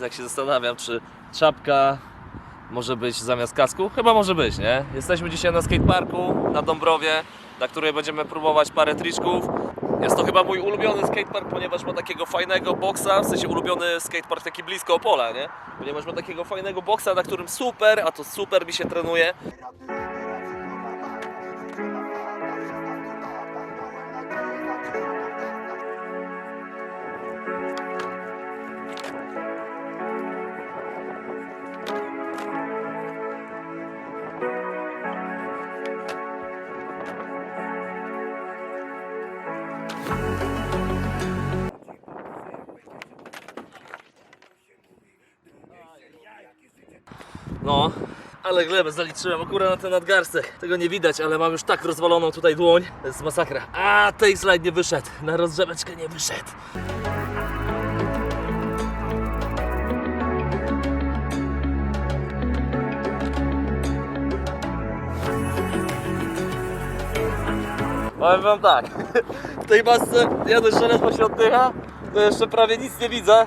Jak się zastanawiam, czy czapka może być zamiast kasku? Chyba może być, nie? Jesteśmy dzisiaj na skateparku na Dąbrowie, na której będziemy próbować parę triczków. Jest to chyba mój ulubiony skatepark, ponieważ ma takiego fajnego boksa, w sensie ulubiony skatepark taki blisko Opola, nie? Ponieważ ma takiego fajnego boksa, na którym super, a to super mi się trenuje. No, ale glebę zaliczyłem akurat na ten nadgarstek. Tego nie widać, ale mam już tak rozwaloną tutaj dłoń. To jest masakra. A, tej slajd nie wyszedł. Na rozgrzeweczkę nie wyszedł. Powiem wam tak, w tej masce ja dość ledwo się oddycha, to jeszcze prawie nic nie widzę.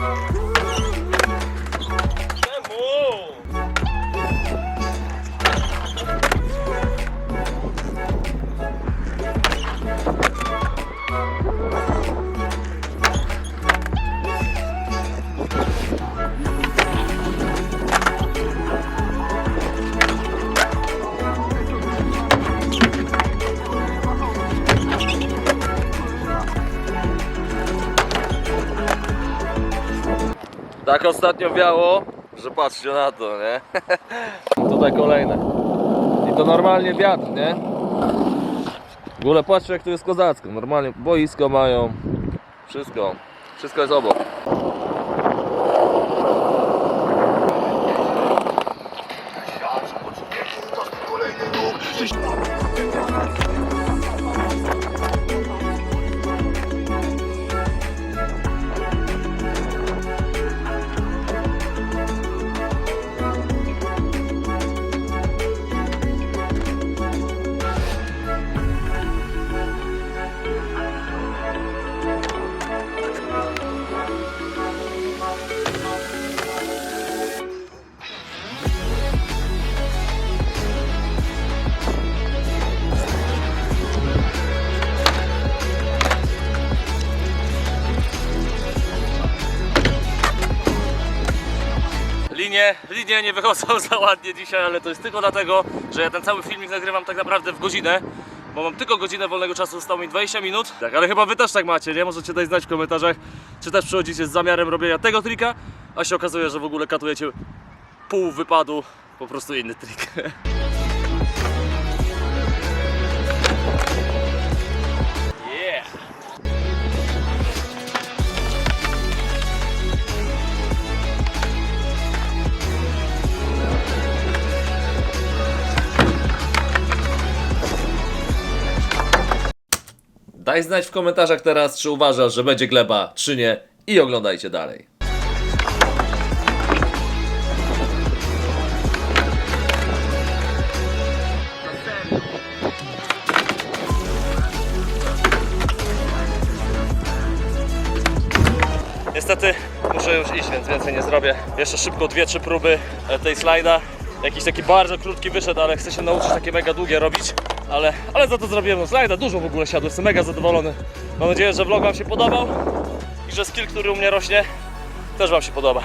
Woo! Tak ostatnio wiało, że patrzcie na to, nie? Tutaj kolejne. I to normalnie wiatr, nie? W ogóle patrzcie jak to jest kozacko. Normalnie boisko mają. Wszystko. Wszystko jest obok. Linie, linie nie wychodzą za ładnie dzisiaj, ale to jest tylko dlatego, że ja ten cały filmik nagrywam tak naprawdę w godzinę, bo mam tylko godzinę wolnego czasu, zostało mi 20 minut. Tak, ale chyba wy też tak macie, nie? Możecie dać znać w komentarzach, czy też przychodzicie z zamiarem robienia tego trika, a się okazuje, że w ogóle katujecie pół wypadu, po prostu inny trik. Daj znać w komentarzach teraz, czy uważasz, że będzie gleba, czy nie i oglądajcie dalej. niestety muszę już iść, więc więcej nie zrobię. Jeszcze szybko dwie, trzy próby e, tej slajda. Jakiś taki bardzo krótki wyszedł, ale chcę się nauczyć takie mega długie robić. Ale, ale za to zrobiłem no, slajda, dużo w ogóle siadło, jestem mega zadowolony. Mam nadzieję, że vlog Wam się podobał i że skill, który u mnie rośnie, też Wam się podoba.